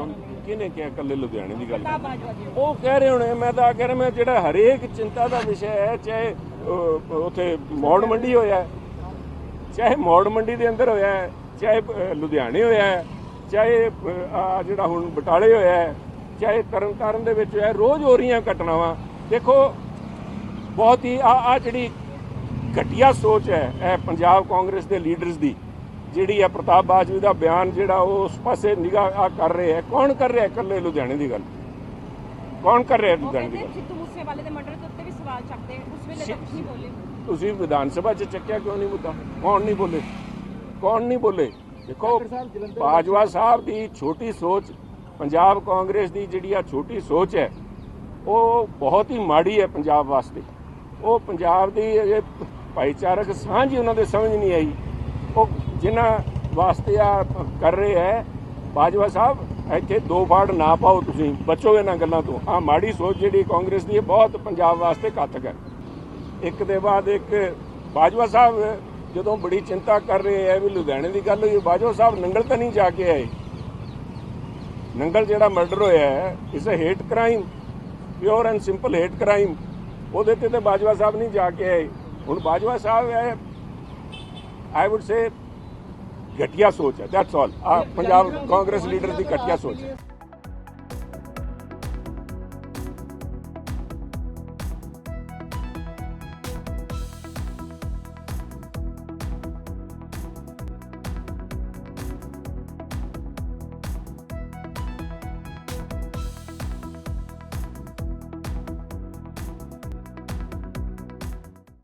ਕੌਣ ਕਿਹਨੇ ਕਿਹਾ ਇਕੱਲੇ ਲੁਧਿਆਣੇ ਦੀ ਗੱਲ ਉਹ ਕਹਿ ਰਹੇ ਹੋਣੇ ਮੈਂ ਤਾਂ ਕਹਿ ਰਿਹਾ ਮੈਂ ਜਿਹੜਾ ਹਰੇਕ ਚਿੰਤਾ ਦਾ ਵਿਸ਼ਾ ਹੈ ਚਾਹੇ ਉੱਥੇ ਮੌੜ ਮੰਡੀ ਹੋਇਆ ਚਾਹੇ ਮੌੜ ਮੰਡੀ ਦੇ ਅੰਦਰ ਹੋਇਆ ਹੈ, ਚਾਹੇ ਲੁਧਿਆਣੇ ਹੋਇਆ ਹੈ, ਚਾਹੇ ਜਿਹੜਾ ਹੁਣ ਬਟਾਲੇ ਹੋਇਆ ਹੈ, ਚਾਹੇ ਤਰਨਤਾਰਨ ਦੇ ਵਿੱਚ ਹੋਇਆ ਹੈ, ਰੋਜ਼ ਹੋ ਰਹੀਆਂ ਘਟਨਾਵਾਂ। ਦੇਖੋ ਬਹੁਤ ਹੀ ਆ ਜਿਹੜੀ ਘਟੀਆ ਸੋਚ ਹੈ ਇਹ ਪੰਜਾਬ ਕਾਂਗਰਸ ਦੇ ਲੀਡਰਸ ਦੀ ਜਿਹੜੀ ਹੈ ਪ੍ਰਤਾਪ ਬਾਜਵਾ ਦਾ ਬਿਆਨ ਜਿਹੜਾ ਉਹ ਉਸ ਪਾਸੇ ਨਿਗਾਹ ਕਰ ਰਹੇ ਹੈ ਕੌਣ ਕਰ ਰਿਹਾ ਹੈ ਇਕੱਲੇ ਲੁਧਿਆਣੇ ਦੀ ਗੱਲ? ਕੌਣ ਕਰ ਰਿਹਾ ਲੁਧਿਆਣੇ ਦੀ ਗੱਲ? ਸਿੱਧੂ ਮੂਸੇਵਾਲੇ ਦੇ ਮਰਡਰ ਦੇ ਉੱਤੇ ਵੀ ਸਵਾਲ ਚੱਕਦੇ ਉਸ ਵੇਲੇ ਤਾਂ ਕੁਝ ਨਹੀਂ ਬੋਲੇ। ਤੁਸੀਂ ਵਿਧਾਨ ਸਭਾ 'ਚ ਚੱਕਿਆ ਕਿਉਂ ਨਹੀਂ ਮੁੱਦਾ? ਕੌਣ ਨਹੀਂ ਬੋਲੇ? ਕੌਣ ਨਹੀਂ ਬੋਲੇ? ਦੇਖੋ ਬਾਜਵਾ ਸਾਹਿਬ ਦੀ ਛੋਟੀ ਸੋਚ ਪੰਜਾਬ ਕਾਂਗਰਸ ਦੀ ਜਿਹੜੀ ਆ ਛੋਟੀ ਸੋਚ ਹੈ ਉਹ ਬਹੁਤ ਹੀ ਮਾੜੀ ਹੈ ਪੰਜਾਬ ਵਾਸਤੇ। ਉਹ ਪੰਜਾਬ ਦੀ ਇਹ ਭਾਈਚਾਰਕ ਸਾਂਝ ਹੀ ਉਹਨਾਂ ਦੇ ਸਮਝ ਨਹੀਂ ਆਈ। ਉਹ ਜਿਨ੍ਹਾਂ ਵਾਸਤੇ ਆ ਕਰ ਰਹੇ ਹੈ, ਬਾਜਵਾ ਸਾਹਿਬ, ਇੱਥੇ ਦੋ ਫਾੜ ਨਾ ਪਾਓ ਤੁਸੀਂ, ਬਚੋ ਇਹਨਾਂ ਗੱਲਾਂ ਤੋਂ। ਆ ਮਾੜੀ ਸੋਚ ਜਿਹੜੀ ਕਾਂਗਰਸ ਦੀ ਹੈ, ਬਹੁਤ ਪੰਜਾਬ ਵਾਸਤੇ ਘਾਤਕ ਹੈ। ਇੱਕ ਦੇ ਬਾਅਦ ਇੱਕ ਬਾਜਵਾ ਸਾਹਿਬ, ਜਦੋਂ ਬੜੀ ਚਿੰਤਾ ਕਰ ਰਹੇ ਹੈ ਵੀ ਲੁਧਿਆਣੇ ਦੀ ਗੱਲ ਹੋਈ, ਬਾਜਵਾ ਸਾਹਿਬ ਨੰਗਲ ਤਾਂ ਨਹੀਂ ਜਾ ਕੇ ਆਏ? ਨੰਗਲ ਜਿਹੜਾ ਮਰਡਰ ਹੋਇਆ ਹੈ ਇਸ a hate crime pure and simple hate crime ਉਹਦੇ ਤੇ ਤੇ ਬਾਜਵਾ ਸਾਹਿਬ ਨਹੀਂ ਜਾ ਕੇ ਆਏ। ਹੁਣ ਬਾਜਵਾ ਸਾਹਿਬ ਹੈ ਆਈ ਊਡ ਸੇ ਘਟੀਆ ਸੋਚ ਹੈ that's all Punjab Congress leader ਦੀ ਘਟੀਆ ਸੋਚ ਹੈ।